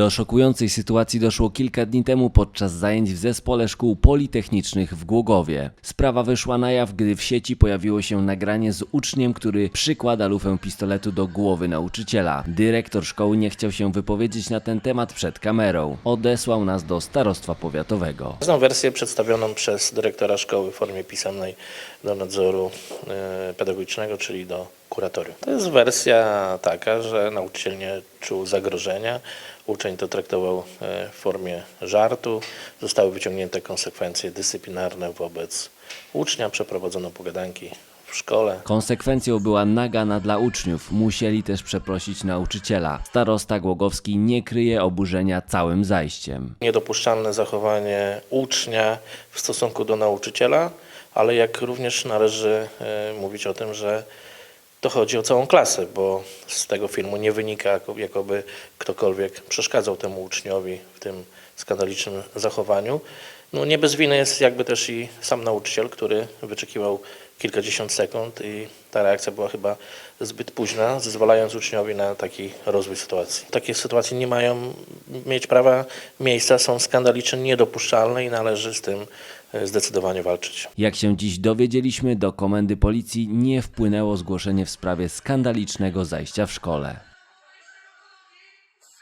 Do szokującej sytuacji doszło kilka dni temu podczas zajęć w zespole szkół politechnicznych w Głogowie. Sprawa wyszła na jaw, gdy w sieci pojawiło się nagranie z uczniem, który przykłada lufę pistoletu do głowy nauczyciela. Dyrektor szkoły nie chciał się wypowiedzieć na ten temat przed kamerą. Odesłał nas do starostwa powiatowego. Znam wersję przedstawioną przez dyrektora szkoły w formie pisemnej do nadzoru e, pedagogicznego, czyli do kuratorium. To jest wersja taka, że nauczyciel nie czuł zagrożenia, uczeń to traktował e, w formie żartu, zostały wyciągnięte konsekwencje dyscyplinarne wobec ucznia, przeprowadzono pogadanki w szkole. Konsekwencją była nagana dla uczniów. Musieli też przeprosić nauczyciela. Starosta Głogowski nie kryje oburzenia całym zajściem. Niedopuszczalne zachowanie ucznia w stosunku do nauczyciela, ale jak również należy e, mówić o tym, że to chodzi o całą klasę, bo z tego filmu nie wynika, jako- jakoby ktokolwiek przeszkadzał temu uczniowi w tym skandalicznym zachowaniu. No nie bez winy jest jakby też i sam nauczyciel, który wyczekiwał kilkadziesiąt sekund i ta reakcja była chyba zbyt późna, zezwalając uczniowi na taki rozwój sytuacji. Takie sytuacje nie mają mieć prawa miejsca, są skandaliczne, niedopuszczalne i należy z tym zdecydowanie walczyć. Jak się dziś dowiedzieliśmy, do komendy policji nie wpłynęło zgłoszenie w sprawie skandalicznego zajścia w szkole.